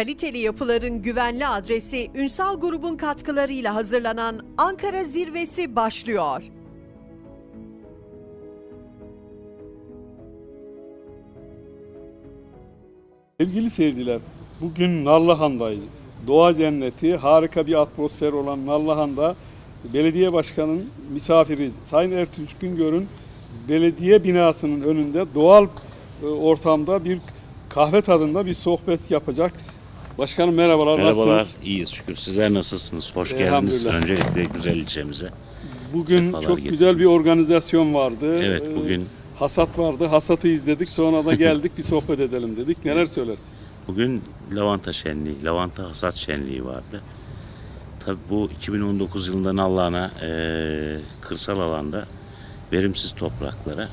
kaliteli yapıların güvenli adresi Ünsal grubun katkılarıyla hazırlanan Ankara Zirvesi başlıyor. Sevgili seyirciler, bugün Nallıhan'dayız. Doğa cenneti, harika bir atmosfer olan Nallıhan'da belediye başkanının misafiri Sayın Ertunç Güngör'ün belediye binasının önünde doğal e, ortamda bir kahve tadında bir sohbet yapacak. Başkanım merhabalar, Merhabalar, nasılsınız? iyiyiz şükür. Sizler nasılsınız? Hoş geldiniz öncelikle güzel ilçemize. Bugün sefalar çok getirdiniz. güzel bir organizasyon vardı. Evet, Ee, bugün Hasat vardı, hasatı izledik sonra da geldik bir sohbet edelim dedik. Neler söylersin? bugün lavanta şenliği, lavanta hasat şenliği vardı. Tabii bu 2019 yılından Allah'ına eee kırsal alanda verimsiz topraklara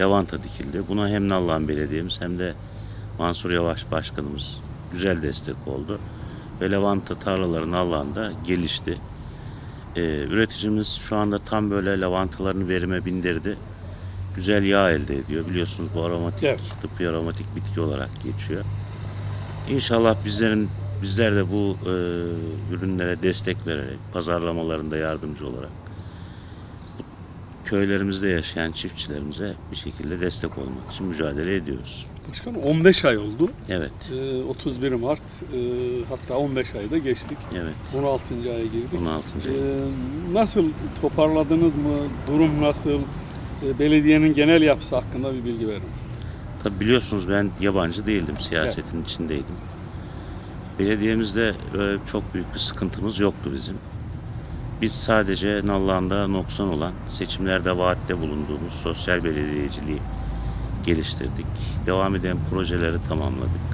lavanta dikildi. Buna hem Nallıhan Belediye'miz hem de Mansur Yavaş Başkanımız güzel destek oldu. Ve lavanta tarlaları Nallıhan'da gelişti. Ee, üreticimiz şu anda tam böyle lavantalarını verime bindirdi. Güzel yağ elde ediyor. Biliyorsunuz bu aromatik, Evet. tıbbi aromatik bitki olarak geçiyor. İnşallah bizlerin bizler de bu e, ürünlere destek vererek, pazarlamalarında yardımcı olarak köylerimizde yaşayan çiftçilerimize bir şekilde destek olmak için mücadele ediyoruz. Başkanım 15 ay oldu. Evet, Ee, 31 Mart e, hatta 15 ayda geçtik. evet. 16. aya girdik. 16. Ee, nasıl toparladınız mı? Durum nasıl? Ee, belediyenin genel yapısı hakkında bir bilgi verir misin? Tabi biliyorsunuz ben yabancı değildim, siyasetin içindeydim. Belediyemizde öyle çok büyük bir sıkıntımız yoktu bizim. Biz sadece Nallıhan'da noksan olan seçimlerde vaatte bulunduğumuz sosyal belediyeciliği geliştirdik. Devam eden projeleri tamamladık.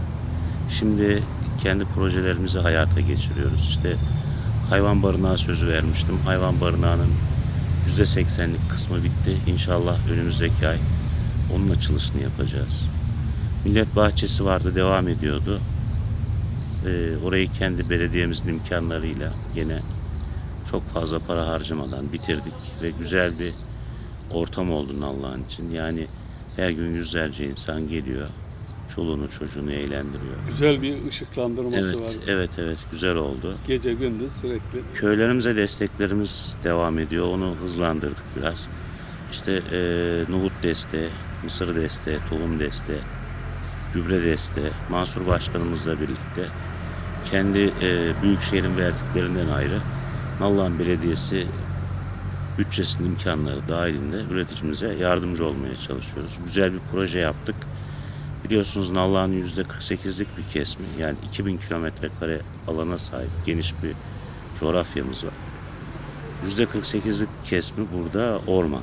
Şimdi kendi projelerimizi hayata geçiriyoruz. İşte hayvan barınağı sözü vermiştim. Hayvan barınağının %80'lik kısmı bitti. İnşallah önümüzdeki ay onun açılışını yapacağız. Millet bahçesi vardı, devam ediyordu. Ee, orayı kendi belediyemizin imkanlarıyla yine çok fazla para harcamadan bitirdik ve güzel bir ortam oldu Allah'ın için. Yani her gün yüzlerce insan geliyor, çoluğunu çocuğunu eğlendiriyor. Güzel bir ışıklandırması Evet, var. evet, evet güzel oldu. Gece gündüz sürekli. Köylerimize desteklerimiz devam ediyor. Onu hızlandırdık biraz. İşte e, nohut desteği, mısır desteği, tohum desteği, gübre desteği, Mansur Başkanımızla birlikte kendi e, büyükşehirin verdiklerinden ayrı Nallıhan Belediyesi bütçesinin imkanları dahilinde üreticimize yardımcı olmaya çalışıyoruz. Güzel bir proje yaptık. Biliyorsunuz Nallıhan'ın %48'lik bir kesimi yani 2000 kilometre kare alana sahip geniş bir coğrafyamız var. %48'lik kesimi burada orman.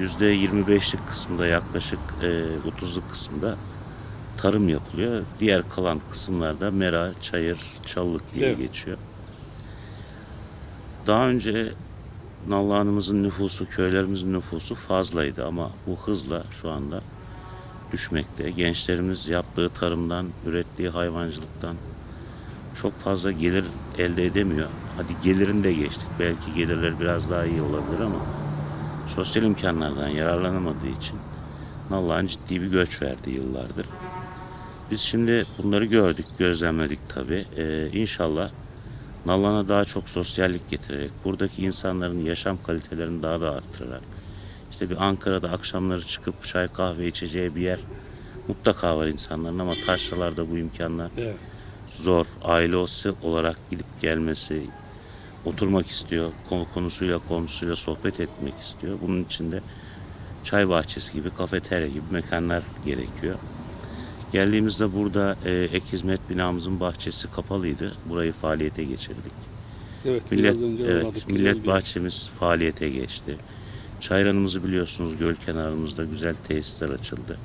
%25'lik kısmında yaklaşık e, 30'luk kısmında tarım yapılıyor. Diğer kalan kısımlarda mera, çayır, çalılık diye Evet. geçiyor. Daha önce Nallıhan'ımızın nüfusu, köylerimizin nüfusu fazlaydı ama bu hızla şu anda düşmekte. Gençlerimiz yaptığı tarımdan, ürettiği hayvancılıktan çok fazla gelir elde edemiyor. Hadi gelirini de geçtik. Belki gelirler biraz daha iyi olabilir ama sosyal imkanlardan yararlanamadığı için Nallıhan ciddi bir göç verdi yıllardır. Biz şimdi bunları gördük, gözlemledik tabii. Ee, inşallah Nallıhan'a daha çok sosyallik getirerek, buradaki insanların yaşam kalitelerini daha da arttırarak, işte bir Ankara'da akşamları çıkıp çay kahve içeceği bir yer mutlaka var insanların ama taşralarda bu imkanlar Evet. zor. Ailesi olarak gidip gelmesi, oturmak istiyor, konu konusuyla komşusuyla sohbet etmek istiyor. Bunun için de çay bahçesi gibi, kafeterya gibi mekanlar gerekiyor. Geldiğimizde burada e, ek hizmet binamızın bahçesi kapalıydı. Burayı faaliyete geçirdik. Evet, Millet, biraz önce evet, uğradık. Millet bahçemiz faaliyete geçti. Çayranımızı biliyorsunuz göl kenarımızda güzel tesisler açıldı.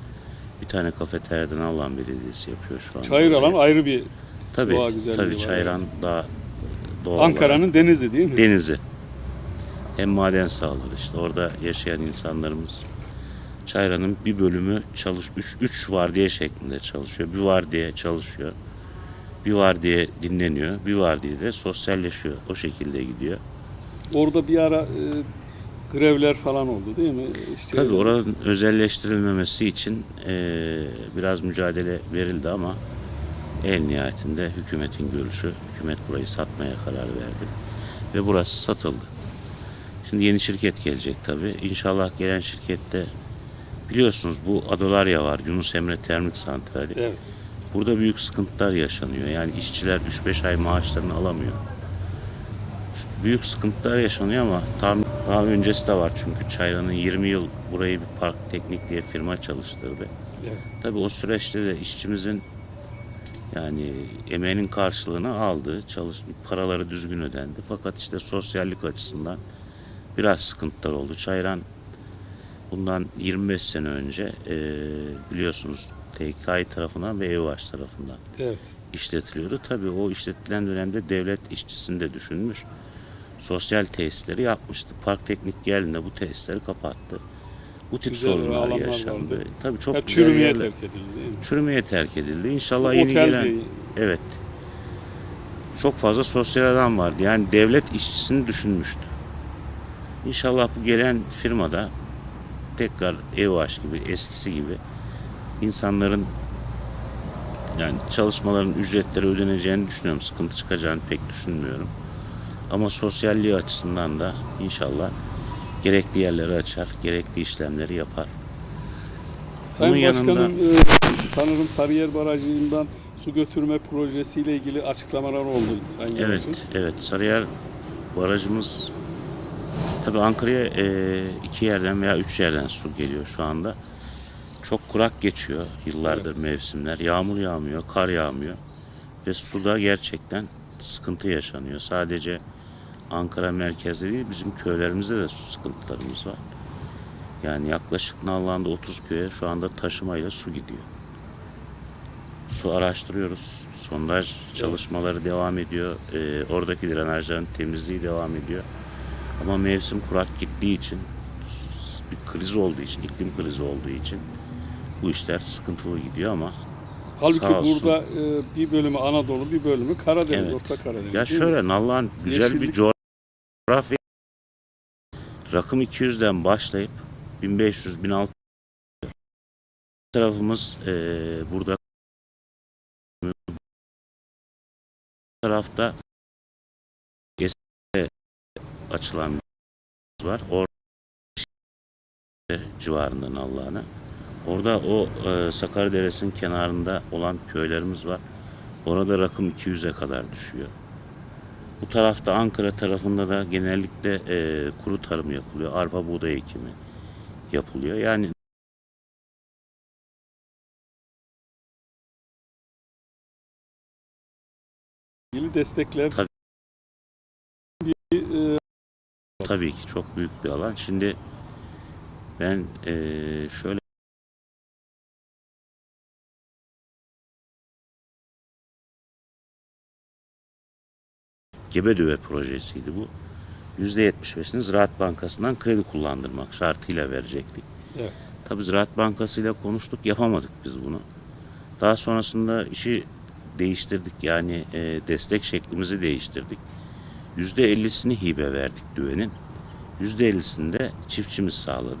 Bir tane kafeteryadan Allah'ın belediyesi yapıyor şu an. Çayır alan ayrı bir tabii, doğa güzelliği tabii var, Çayran daha doğal Ankara'nın denizi değil mi? denizi. Hem maden sahaları işte orada yaşayan insanlarımız Çayran'ın bir bölümü çalış 3 3 vardiya şeklinde çalışıyor. Bir vardiya çalışıyor. Bir vardiya dinleniyor. Bir vardiya de sosyalleşiyor. O şekilde gidiyor. Orada bir ara e, grevler falan oldu değil mi? İşte Tabii oranın özelleştirilmemesi için eee, biraz mücadele verildi ama En nihayetinde hükümetin görüşü, hükümet burayı satmaya karar verdi. Ve burası satıldı. Şimdi yeni şirket gelecek tabii. İnşallah gelen şirkette biliyorsunuz bu Adolarya var, Yunus Emre Termik Santrali. Evet. Burada büyük sıkıntılar yaşanıyor. Yani işçiler 3-5 ay maaşlarını alamıyor. Büyük sıkıntılar yaşanıyor ama tam daha öncesi de var çünkü Çayran'ın 20 yıl burayı bir park teknik diye firma çalıştırdı. Evet. Tabii o süreçte de işçimizin yani emeğinin karşılığını aldı. Çalış, paraları düzgün ödendi. Fakat işte sosyallik açısından biraz sıkıntılar oldu. Çayran bundan 25 sene önce eee, biliyorsunuz TKİ tarafından ve EUH tarafından Evet. işletiliyordu. Tabii o işletilen dönemde devlet işçisini de düşünmüş. Sosyal tesisleri yapmıştı. Park Teknik geldiğinde bu tesisleri kapattı. Bu tip Güzel sorunlar yaşandı. vardı. Tabii çok Ya güzel çürümeye yerler- terk edildi çürümeye terk edildi. İnşallah Otel yeni gelen değil. evet çok fazla sosyal adam vardı. Yani devlet işçisini düşünmüştü. İnşallah bu gelen firmada tekrar EVAŞ gibi eskisi gibi insanların yani çalışmaların ücretleri ödeneceğini düşünüyorum. Sıkıntı çıkacağını pek düşünmüyorum. Ama sosyalliği açısından da inşallah gerekli yerleri açar, gerekli işlemleri yapar. Sayın Bunun yanında- Başkanım e, sanırım Sarıyer Barajı'ndan su götürme projesiyle ilgili açıklamalar oldu Sayın Evet, Yavuz'un. evet. Sarıyer barajımız tabii Ankara'ya e, iki yerden veya üç yerden su geliyor şu anda. Çok kurak geçiyor yıllardır mevsimler. Yağmur yağmıyor, kar yağmıyor. Ve suda gerçekten sıkıntı yaşanıyor. Sadece Ankara merkezde değil, bizim köylerimizde de su sıkıntılarımız var. Yani yaklaşık Nallıhan'da 30 köye şu anda taşımayla su gidiyor. Su araştırıyoruz. Sondaj çalışmaları devam ediyor. Ee, oradaki drenajların temizliği devam ediyor. Ama mevsim kurak gittiği için bir kriz olduğu için, iklim krizi olduğu için bu işler sıkıntılı gidiyor ama Halbuki Sağ olsun. burada e, bir bölümü Anadolu, bir bölümü Karadeniz, Evet. Orta Karadeniz. Ya şöyle Nallıhan güzel bir Yeşillik. coğrafya. Rakım 200'den başlayıp 1500 1600 tarafımız eee, burada tarafta açılan var. Orada civarında Nallıhan'a. Orada o e, Sakarya Deresi'nin kenarında olan köylerimiz var. Orada rakım 200'e kadar düşüyor. Bu tarafta Ankara tarafında da genellikle e, kuru tarım yapılıyor. Arpa buğday ekimi yapılıyor. Yani ilgili destekler Tabii. bir, e, tabii ki çok büyük bir alan. Şimdi ben e, şöyle Gebedöve projesiydi bu. %75'ini Ziraat Bankası'ndan kredi kullandırmak şartıyla verecektik. Evet. Tabii Ziraat Bankası ile konuştuk, yapamadık biz bunu. Daha sonrasında işi değiştirdik yani e, destek şeklimizi değiştirdik. %50'sini hibe verdik düvenin. %50'sini de çiftçimiz sağladı.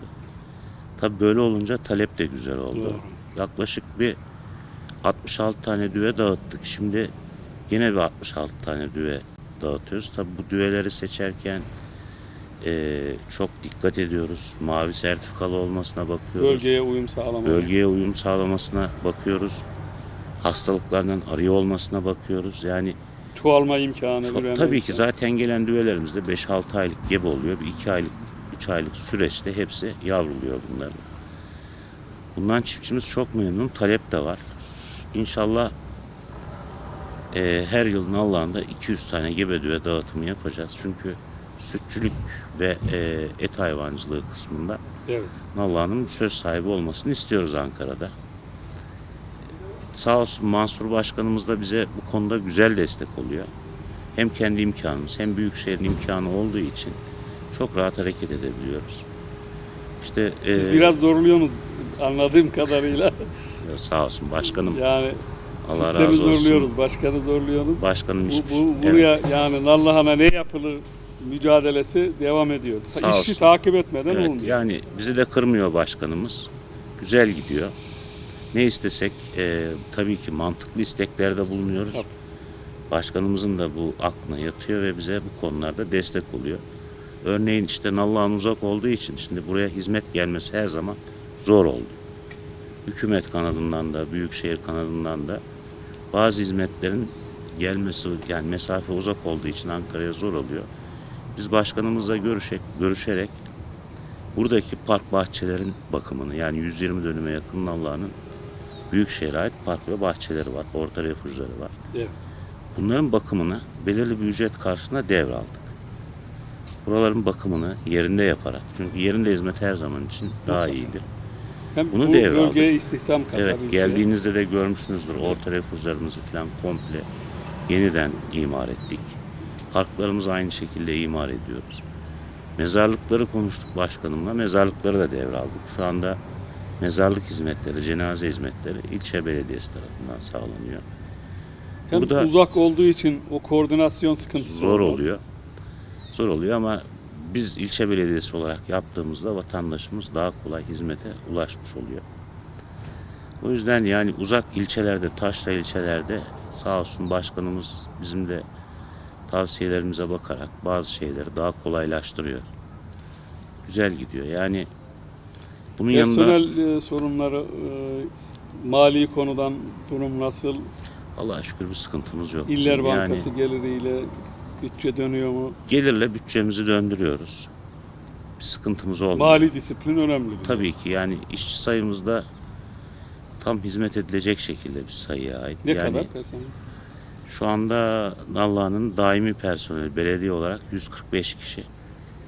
Tabii böyle olunca talep de güzel oldu. Doğru. Yaklaşık bir 66 tane düve dağıttık. Şimdi yine bir 66 tane düve dağıtıyoruz. Tabii bu düveleri seçerken e, çok dikkat ediyoruz. Mavi sertifikalı olmasına bakıyoruz. bölgeye uyum sağlamak. Bölgeye uyum sağlamasına bakıyoruz. Hastalıklardan arıyor olmasına bakıyoruz. Yani Çoğalma imkanı. çok, tabii ki imkanı. zaten gelen düvelerimizde 5-6 aylık gebe oluyor. Bir 2 aylık, 3 aylık süreçte hepsi yavruluyor bunların. Bundan çiftçimiz çok memnun. Talep de var. İnşallah e, her yıl Nallıhan'da 200 tane gebe düve dağıtımı yapacağız. Çünkü sütçülük ve e, et hayvancılığı kısmında Evet. Nallıhan'ın söz sahibi olmasını istiyoruz Ankara'da. Sağ olsun Mansur Başkanımız da bize bu konuda güzel destek oluyor. Hem kendi imkanımız hem büyükşehirin imkanı olduğu için çok rahat hareket edebiliyoruz. İşte Siz e, biraz zorluyorsunuz anladığım kadarıyla. sağ olsun başkanım. Yani Allah sistemi razı olsun. zorluyoruz, başkanı zorluyoruz. Başkanım Bu, bu, evet. buraya yani Nallıhan'a ne yapılır mücadelesi devam ediyor. Sağ İşi olsun. takip etmeden Evet, olmuyor. yani bizi de kırmıyor başkanımız. Güzel gidiyor. Ne istesek e, tabii ki mantıklı isteklerde bulunuyoruz. Tabii. Başkanımızın da bu aklına yatıyor ve bize bu konularda destek oluyor. Örneğin işte Nallıhan uzak olduğu için şimdi buraya hizmet gelmesi her zaman zor oldu. Hükümet kanadından da, büyükşehir kanadından da bazı hizmetlerin gelmesi yani mesafe uzak olduğu için Ankara'ya zor oluyor. Biz başkanımızla görüşerek, görüşerek buradaki park bahçelerin bakımını yani 120 dönüme yakın Nallıhan'ın büyükşehir'e ait park ve bahçeleri var, orta refüjleri var. Evet. Bunların bakımını belirli bir ücret karşılığında devraldık. Buraların bakımını yerinde yaparak. Çünkü yerinde hizmet her zaman için daha iyidir. Hem Bunu bu devraldık. bölgeye istihdam katar. Evet geldiğinizde de görmüşsünüzdür. Orta refüjlerimizi falan komple yeniden imar ettik. Parklarımızı aynı şekilde imar ediyoruz. Mezarlıkları konuştuk başkanımla. Mezarlıkları da devraldık. Şu anda mezarlık hizmetleri, cenaze hizmetleri ilçe belediyesi tarafından sağlanıyor. Hem Burada- uzak olduğu için o koordinasyon sıkıntısı zor olmaz. oluyor. Zor oluyor ama biz ilçe belediyesi olarak yaptığımızda vatandaşımız daha kolay hizmete ulaşmış oluyor. O yüzden yani uzak ilçelerde, taşra ilçelerde sağ olsun başkanımız bizim de tavsiyelerimize bakarak bazı şeyleri daha kolaylaştırıyor. Güzel gidiyor. Yani bunun yanında Personel e, sorunları, e, mali konudan durum nasıl? Allah'a şükür bir sıkıntımız yok. İller bizim. Yani- Bankası geliriyle bütçe dönüyor mu? gelirle bütçemizi döndürüyoruz. Bir sıkıntımız olmuyor. Mali disiplin önemli. Tabii ki yani işçi sayımızda tam hizmet edilecek şekilde bir sayıya ait. Ne yani kadar personel? Şu anda Nallıhan'ın daimi personeli belediye olarak 145 kişi.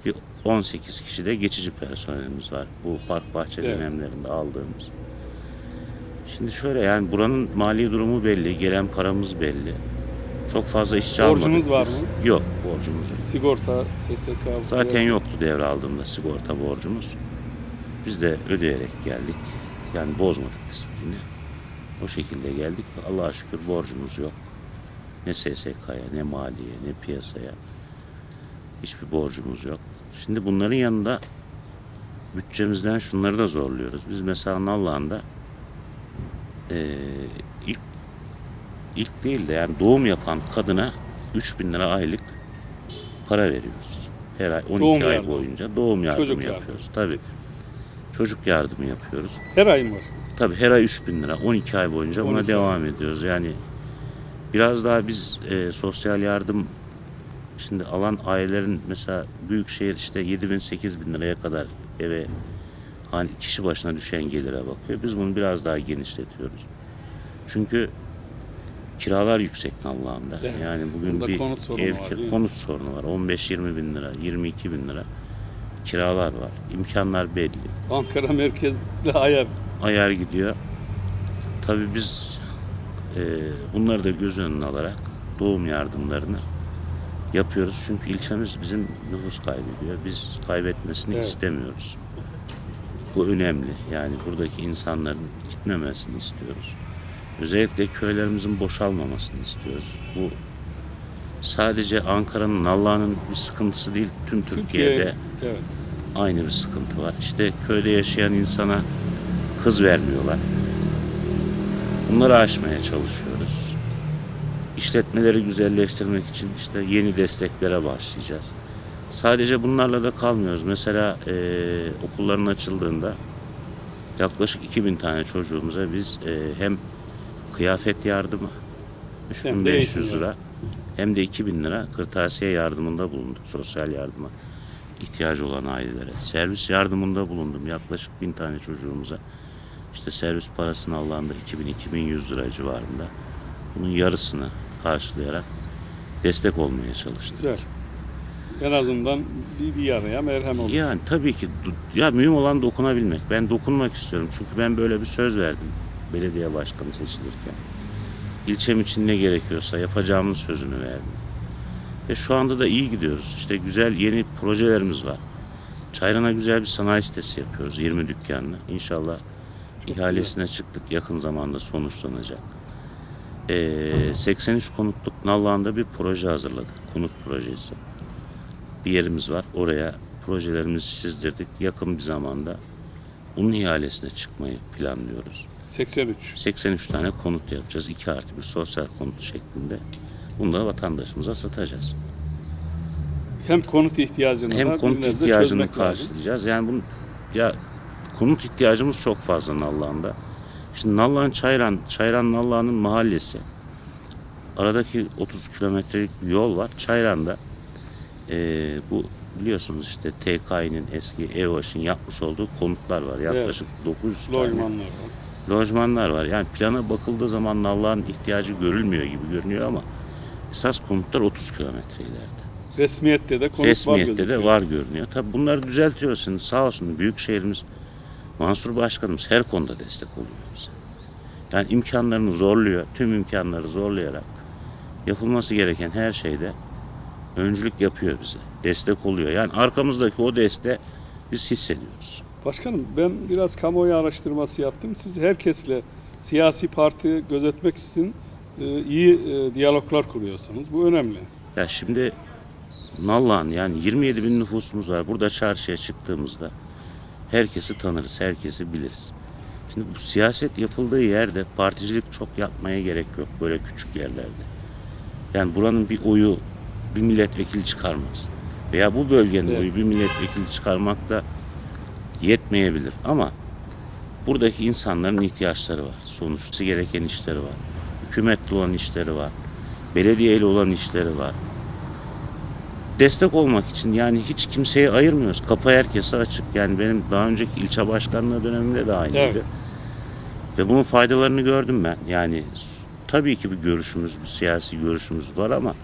Bir 18 kişi de geçici personelimiz var. Bu park bahçe Evet. dönemlerinde aldığımız. Şimdi şöyle yani buranın mali durumu belli, gelen paramız belli. Çok fazla işçi almadık. Borcunuz var mı? Yok, borcumuz yok. Sigorta, SSK. Zaten yoktu devraldığımda sigorta borcumuz. Biz de ödeyerek geldik. Yani bozmadık disiplini. O şekilde geldik. Allah'a şükür borcumuz yok. Ne SSK'ya, ne maliye, ne piyasaya. Hiçbir borcumuz yok. Şimdi bunların yanında bütçemizden şunları da zorluyoruz. Biz mesela Nallıhan'da eee ilk ilk değil de yani doğum yapan kadına 3000 lira aylık para veriyoruz. Her ay 12 Doğum ay yardımı. boyunca doğum yardımı Çocuk yapıyoruz. Tabii. Çocuk yardımı yapıyoruz. Her ayın var. Tabii her ay 3000 lira 12 ay boyunca buna 12 ay. devam ediyoruz. Yani biraz daha biz e, sosyal yardım şimdi alan ailelerin mesela büyük şehir işte 7 bin 8 bin liraya kadar eve hani kişi başına düşen gelire bakıyor. Biz bunu biraz daha genişletiyoruz. Çünkü kiralar yüksek Nallıhan'da. Evet, Yani bugün bir konut sorunu ev var, konut sorunu var. 15-20 bin lira, 22 bin lira kiralar var. İmkanlar belli Ankara merkezli ayar. ayar gidiyor. Tabii biz e, bunları da göz önüne alarak doğum yardımlarını yapıyoruz. Çünkü ilçemiz bizim nüfus kaybediyor. Biz kaybetmesini Evet. istemiyoruz. Bu önemli. Yani buradaki insanların gitmemesini istiyoruz. Özellikle köylerimizin boşalmamasını istiyoruz. Bu sadece Ankara'nın, Nallıhan'ın bir sıkıntısı değil. Tüm Türkiye'de Türkiye, evet. aynı bir sıkıntı var. İşte köyde yaşayan insana kız vermiyorlar. Bunları aşmaya çalışıyoruz. İşletmeleri güzelleştirmek için işte yeni desteklere başlayacağız. Sadece bunlarla da kalmıyoruz. Mesela eee, okulların açıldığında yaklaşık 2000 tane çocuğumuza biz eee, hem kıyafet yardımı Hem de 3500 eğitim lira hem de 2000 lira kırtasiye yardımında bulunduk. Sosyal yardıma ihtiyacı olan ailelere. Servis yardımında bulundum yaklaşık 1000 tane çocuğumuza. İşte servis parasını Allah'ında 2000-2100 lira civarında. Bunun yarısını karşılayarak destek olmaya çalıştım. Güzel. En azından bir, bir yaraya merhem olur. Yani tabii ki ya mühim olan dokunabilmek. Ben dokunmak istiyorum. Çünkü ben böyle bir söz verdim belediye başkanı seçilirken. İlçem için ne gerekiyorsa yapacağımın sözünü verdim. Ve şu anda da iyi gidiyoruz. İşte güzel yeni projelerimiz var. Çayran'a güzel bir sanayi sitesi yapıyoruz 20 dükkanlı. İnşallah ihalesine çıktık. Yakın zamanda sonuçlanacak. Ee, 83 konutluk Nallıhan'da bir proje hazırladık. Konut projesi bir yerimiz var. Oraya projelerimizi çizdirdik. Yakın bir zamanda bunun ihalesine çıkmayı planlıyoruz. 83. 83 tane konut yapacağız. 2 artı bir sosyal konut şeklinde. Bunu da vatandaşımıza satacağız. Hem konut ihtiyacını Hem var, konut ihtiyacını çözmek lazım. karşılayacağız. Yani bunun ya konut ihtiyacımız çok fazla Nallıhan'da. Şimdi Nallıhan Çayran, Çayran Nallıhan'ın mahallesi. Aradaki 30 kilometrelik bir yol var. Çayran'da eee, bu biliyorsunuz işte TKİ'nin eski EOŞ'in yapmış olduğu konutlar var. Yaklaşık 900 tane Lojmanlar var. lojmanlar var. Yani plana bakıldığı zaman Nallıhan ihtiyacı görülmüyor gibi görünüyor ama esas konutlar 30 kilometre ileride. Resmiyette de konut var Resmiyette de gözüküyor. var görünüyor. Tabii bunları düzeltiyoruz şimdi sağ olsun büyük şehrimiz Mansur Başkanımız her konuda destek oluyor. Yani imkanlarını zorluyor, tüm imkanları zorlayarak yapılması gereken her şeyde öncülük yapıyor bize. Destek oluyor. Yani arkamızdaki o desteği biz hissediyoruz. Başkanım ben biraz kamuoyu araştırması yaptım. Siz herkesle siyasi parti gözetmek için e, iyi e, diyaloglar kuruyorsunuz. Bu önemli. Ya şimdi Nallıhan yani 27 bin nüfusumuz var. Burada çarşıya çıktığımızda herkesi tanırız, herkesi biliriz. Şimdi bu siyaset yapıldığı yerde particilik çok yapmaya gerek yok böyle küçük yerlerde. Yani buranın bir oyu bir milletvekili çıkarmaz. Veya bu bölgenin Evet. oyu bir milletvekili çıkarmak da yetmeyebilir. Ama buradaki insanların ihtiyaçları var. Sonuçta gereken işleri var. Hükümetle olan işleri var. Belediyeyle olan işleri var destek olmak için yani hiç kimseyi ayırmıyoruz. Kapı herkese açık. Yani benim daha önceki ilçe başkanlığı döneminde de aynıydı. Evet. Ve bunun faydalarını gördüm ben. Yani tabii ki bir görüşümüz, bir siyasi görüşümüz var ama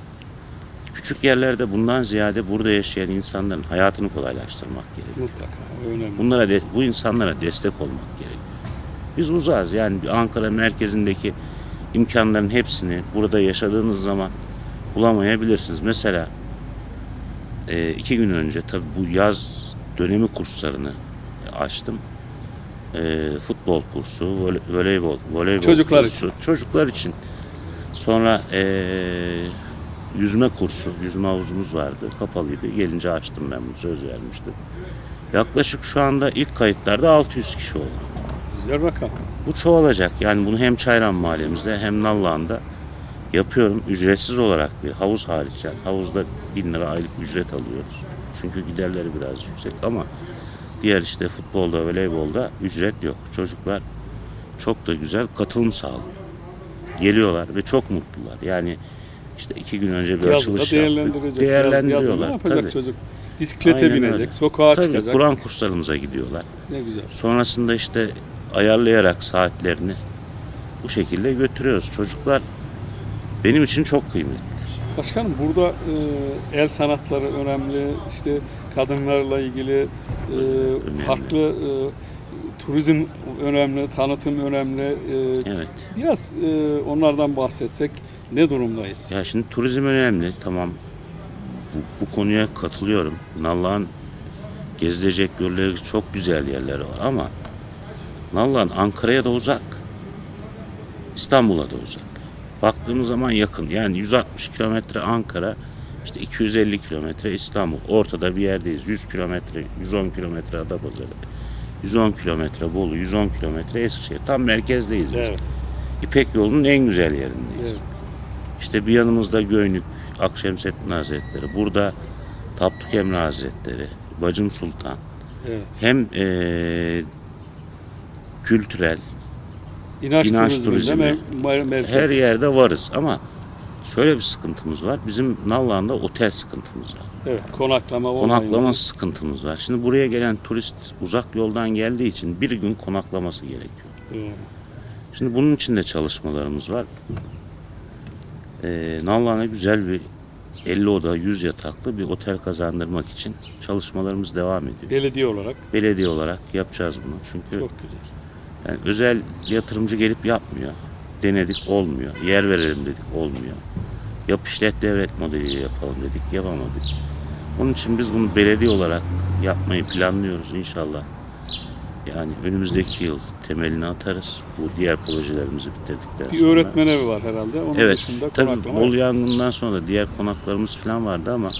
küçük yerlerde bundan ziyade burada yaşayan insanların hayatını kolaylaştırmak gerekiyor. Mutlaka önemli. Bunlara de- bu insanlara destek olmak gerekiyor. Biz uzağız yani Ankara merkezindeki imkanların hepsini burada yaşadığınız zaman bulamayabilirsiniz. Mesela e, iki gün önce tabii bu yaz dönemi kurslarını açtım. E, futbol kursu, vole- voleybol, voleybol Çocuklar kursu, çocuklar için. Sonra e, yüzme kursu, yüzme havuzumuz vardı, kapalıydı. Gelince açtım ben bunu söz vermiştim. Yaklaşık şu anda ilk kayıtlarda 600 kişi oldu. Güzel rakam. Bu çoğalacak. Yani bunu hem Çayran mahallemizde hem Nallıhan'da yapıyorum. Ücretsiz olarak bir havuz hariç yani. Havuzda 1000 lira aylık ücret alıyoruz. Çünkü giderleri biraz yüksek ama diğer işte futbolda, voleybolda ücret yok. Çocuklar çok da güzel katılım sağlıyor. Geliyorlar ve çok mutlular. Yani işte iki gün önce bir Yazda açılış yaptık. değerlendirecek. Yaz- yazda Değerlendiriyorlar. Ne yapacak Tabii. çocuk? Bisiklete Aynen binecek, öyle. sokağa Tabii çıkacak. Kur'an kurslarımıza gidiyorlar. Ne güzel. Sonrasında işte ayarlayarak saatlerini bu şekilde götürüyoruz. Çocuklar benim için çok kıymetli. Başkanım burada e, el sanatları önemli, işte kadınlarla ilgili e, farklı e, turizm önemli, tanıtım önemli. E, Evet. biraz e, onlardan bahsetsek ne durumdayız? Ya şimdi turizm önemli. Tamam. Bu, bu konuya katılıyorum. Nallıhan gezilecek, görülecek çok güzel yerleri var ama Nallıhan Ankara'ya da uzak. İstanbul'a da uzak. Baktığımız zaman yakın. Yani 160 kilometre Ankara, işte 250 kilometre İstanbul. Ortada bir yerdeyiz. 100 kilometre, 110 kilometre Adapazarı. 110 kilometre Bolu, 110 kilometre Eskişehir. Tam merkezdeyiz biz. Evet. İpek yolunun en güzel yerindeyiz. Evet. İşte bir yanımızda Göynük, Akşemseddin Hazretleri, burada Tapduk Emre Hazretleri, Bacım Sultan. evet. Hem eee, kültürel, İnanç, İnanç turizmi. merkez. her yerde varız ama şöyle bir sıkıntımız var. Bizim Nallıhan'da otel sıkıntımız var. Evet, konaklama Konaklama olmayınca- sıkıntımız var. Şimdi buraya gelen turist uzak yoldan geldiği için bir gün konaklaması gerekiyor. Evet. Şimdi bunun için de çalışmalarımız var. Ee, Nallıhan'a güzel bir 50 oda 100 yataklı bir otel kazandırmak için çalışmalarımız devam ediyor. Belediye olarak Belediye olarak yapacağız bunu. Çünkü çok güzel. yani özel yatırımcı gelip yapmıyor. Denedik olmuyor. Yer verelim dedik olmuyor. Yap işlet devlet modeliyle yapalım dedik yapamadık. Onun için biz bunu belediye olarak yapmayı planlıyoruz inşallah. Yani önümüzdeki yıl temelini atarız. Bu diğer projelerimizi bitirdikten Bir sonra. öğretmen evi var herhalde. Onun Evet, dışında tabii yok. yangından sonra da diğer konaklarımız falan vardı ama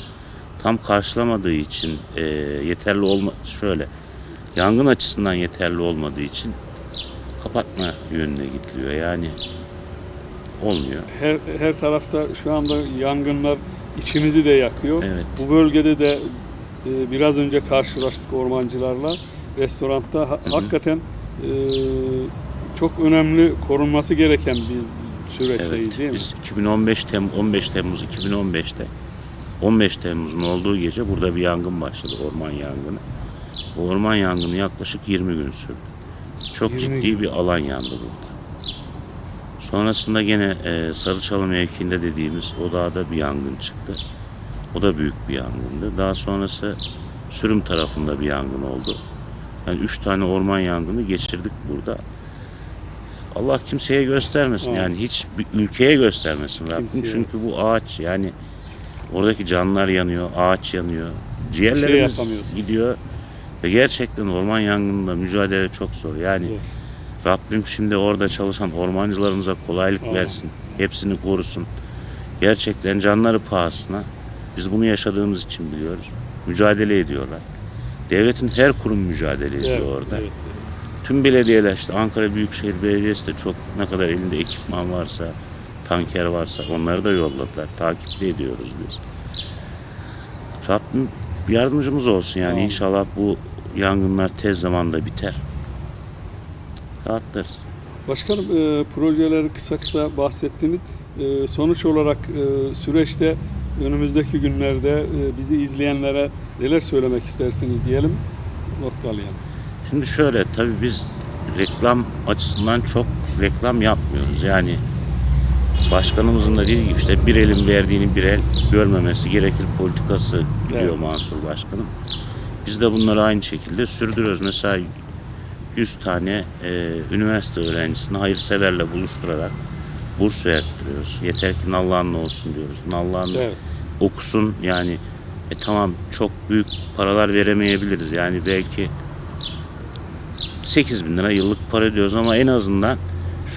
tam karşılamadığı için e, yeterli olma şöyle yangın açısından yeterli olmadığı için kapatma yönüne gidiliyor. Yani olmuyor. Her, her tarafta şu anda yangınlar içimizi de yakıyor. Evet. Bu bölgede de e, biraz önce karşılaştık ormancılarla. Restoranda ha- hı. hakikaten e, çok önemli korunması gereken bir süreçteyiz Evet. değil mi? Biz 2015 Tem 15 Temmuz 2015'te 15 Temmuz'un olduğu gece burada bir yangın başladı. Orman yangını. Bu orman yangını yaklaşık 20 gün sürdü. Çok 20 ciddi gün. bir alan yandı burada. Sonrasında gene e, Sarıçalı mevkiinde dediğimiz o dağda bir yangın çıktı. O da büyük bir yangındı. Daha sonrası Sürüm tarafında bir yangın oldu. Yani üç tane orman yangını geçirdik burada. Allah kimseye göstermesin. Evet. Yani hiç bir ülkeye göstermesin Rabbim. Kimseye. Çünkü bu ağaç yani oradaki canlar yanıyor, ağaç yanıyor. Ciğerlerimiz şey gidiyor. Ve gerçekten orman yangınında mücadele çok zor. Yani Zor. Rabbim şimdi orada çalışan ormancılarımıza kolaylık Amin. versin. Hepsini korusun. Gerçekten canları pahasına biz bunu yaşadığımız için biliyoruz. Mücadele ediyorlar. Devletin her kurum mücadele ediyor Evet, orada. evet. Tüm belediyeler işte Ankara Büyükşehir Belediyesi de çok ne kadar elinde ekipman varsa, tanker varsa onları da yolladılar. Takip de ediyoruz biz. Rabbim yardımcımız olsun yani Amin. inşallah bu yangınlar tez zamanda biter. Rahatlarız. Başkanım e, projeleri kısa kısa bahsettiniz. E, sonuç olarak e, süreçte önümüzdeki günlerde e, bizi izleyenlere neler söylemek istersiniz diyelim noktalayalım. Şimdi şöyle tabii biz reklam açısından çok reklam yapmıyoruz. Yani başkanımızın da dediği gibi işte bir elin verdiğini bir el görmemesi gerekir politikası biliyor Evet. Mansur Başkanım. Biz de bunları aynı şekilde sürdürüyoruz. Mesela 100 tane e, üniversite öğrencisini hayırseverle buluşturarak burs verttiriyoruz. Yeter ki Nallıhanlı olsun diyoruz. Nallıhanlı Evet. okusun yani e tamam çok büyük paralar veremeyebiliriz yani belki 8 bin lira yıllık para diyoruz ama en azından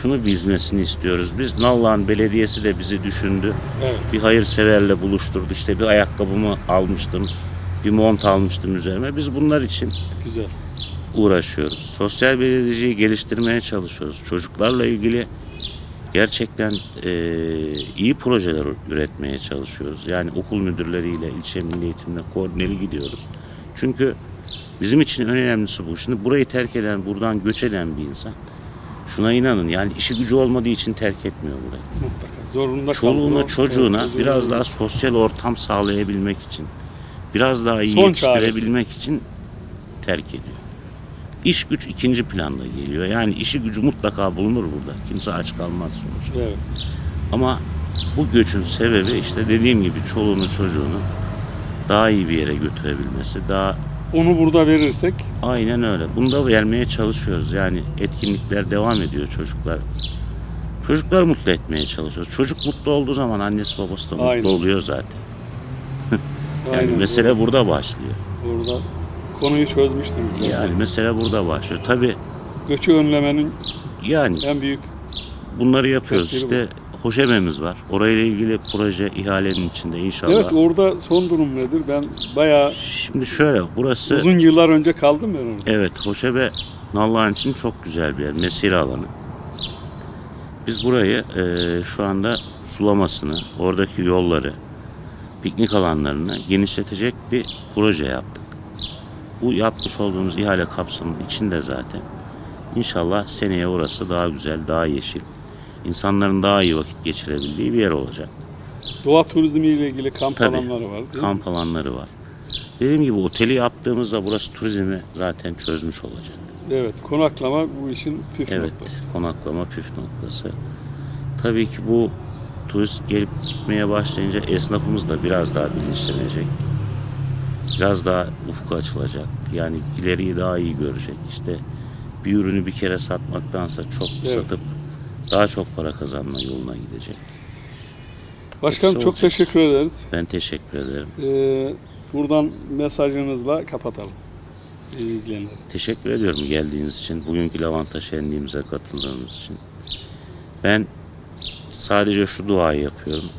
şunu bilmesini istiyoruz biz Nallıhan Belediyesi de bizi düşündü Evet. bir hayırseverle buluşturdu işte bir ayakkabımı almıştım bir mont almıştım üzerime biz bunlar için Güzel. uğraşıyoruz. Sosyal belediyeciyi geliştirmeye çalışıyoruz. Çocuklarla ilgili gerçekten eee, iyi projeler üretmeye çalışıyoruz. Yani okul müdürleriyle, ilçe milli eğitimle koordineli gidiyoruz. Çünkü bizim için en önemlisi bu. Şimdi burayı terk eden, buradan göç eden bir insan şuna inanın yani işi gücü olmadığı için terk etmiyor burayı. Mutlaka. Zorunda Çoluğuna, kaldı. çocuğuna Evet, biraz çocuğuna- daha sosyal ortam sağlayabilmek için, biraz daha iyi Son yetiştirebilmek için terk ediyor. İş güç ikinci planda geliyor. Yani işi gücü mutlaka bulunur burada. Kimse aç kalmaz sonuçta. Evet. Ama bu göçün sebebi işte dediğim gibi çoluğunu çocuğunu daha iyi bir yere götürebilmesi, daha Onu burada verirsek Aynen öyle. Bunu da vermeye çalışıyoruz. Yani etkinlikler devam ediyor çocuklar. Çocuklar mutlu etmeye çalışıyoruz. Çocuk mutlu olduğu zaman annesi babası da mutlu Aynen. oluyor zaten. Yani aynen mesele burada başlıyor. burada, burada konuyu çözmüşsünüz. zaten. Yani mesele burada başlıyor. Tabii Göçü önlemenin yani en büyük bunları yapıyoruz. Tedbiri İşte Hoşememiz var. Orayla ilgili proje ihalenin içinde inşallah. Evet orada son durum nedir? Ben bayağı Şimdi şöyle burası uzun yıllar önce kaldım ben orada. Evet, Hoşebe Nallıhan için çok güzel bir yer, mesire alanı. Biz burayı eee, şu anda sulamasını, oradaki yolları, piknik alanlarını genişletecek bir proje yaptık. Bu yapmış olduğumuz ihale kapsamının içinde zaten. İnşallah seneye orası daha güzel, daha yeşil, insanların daha iyi vakit geçirebildiği bir yer olacak. Doğa turizmi ile ilgili kamp Tabii. alanları var. değil mi? Kamp alanları var. Dediğim gibi oteli yaptığımızda burası turizmi zaten çözmüş olacak. Evet, konaklama bu işin püf Evet, noktası. konaklama püf noktası. Tabii ki bu turist gelip gitmeye başlayınca esnafımız da biraz daha bilinçlenecek. Biraz daha ufku açılacak. Yani ileriyi daha iyi görecek. İşte bir ürünü bir kere satmaktansa çok Evet. satıp daha çok para kazanma yoluna gidecek. Başkanım Hepsi çok olacak. teşekkür ederiz. Ben teşekkür ederim. Ee, buradan mesajınızla kapatalım izleyenlere. Teşekkür ediyorum geldiğiniz için, bugünkü lavanta şenliğimize katıldığınız için. Ben sadece şu duayı yapıyorum.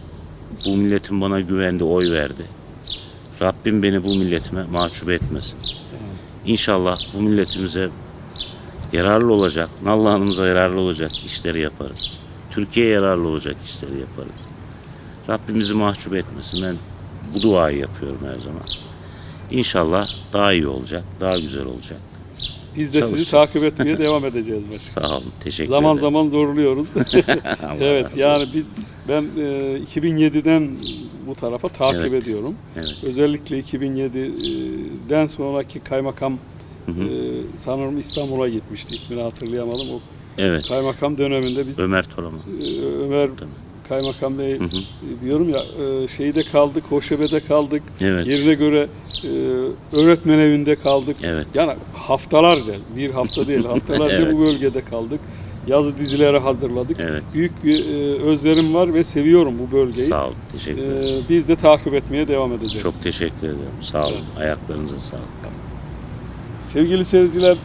Bu milletin bana güvendi, oy verdi. Rabbim beni bu milletime mahcup etmesin. İnşallah bu milletimize yararlı olacak, Nallıhan'ımıza yararlı olacak işleri yaparız. Türkiye'ye yararlı olacak işleri yaparız. Rabbimizi mahcup etmesin. Ben bu duayı yapıyorum her zaman. İnşallah daha iyi olacak, daha güzel olacak. Biz de sizi Çalışacağız. takip etmeye devam edeceğiz başkanım. Sağ olun, teşekkür Zaman ederim. zaman zorluyoruz. Allah evet razı yani olsun. biz ben e, 2007'den bu tarafa takip Evet. ediyorum. Evet. Özellikle 2007'den sonraki kaymakam e, sanırım İstanbul'a gitmişti. İsmini hatırlayamadım. O Evet, kaymakam döneminde biz Ömer Toraman. e, Ömer Tamam. Kaymakam Bey Hı hı. e, diyorum ya e, şeyde kaldık, Hoşebe'de kaldık. Evet. Yerine göre e, öğretmen evinde kaldık. Evet. Yani haftalarca, bir hafta değil, haftalarca Evet. bu bölgede kaldık. Yazı dizileri hazırladık. Evet. Büyük bir e, özlerim var ve seviyorum bu bölgeyi. Sağ olun, teşekkür ederim. E, biz de takip etmeye devam edeceğiz. Çok teşekkür ederim. Sağ olun. Ayaklarınıza sağlık. Sevgili seyirciler,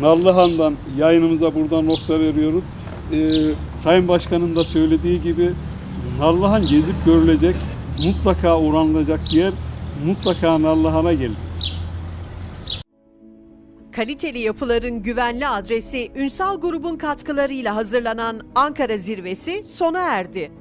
Narlıhan'dan yayınımıza buradan nokta veriyoruz. Ee, Sayın Başkan'ın da söylediği gibi Narlıhan gezip görülecek, mutlaka uğranılacak yer, mutlaka Narlıhan'a gelin. Kaliteli yapıların güvenli adresi Ünsal grubun katkılarıyla hazırlanan Ankara zirvesi sona erdi.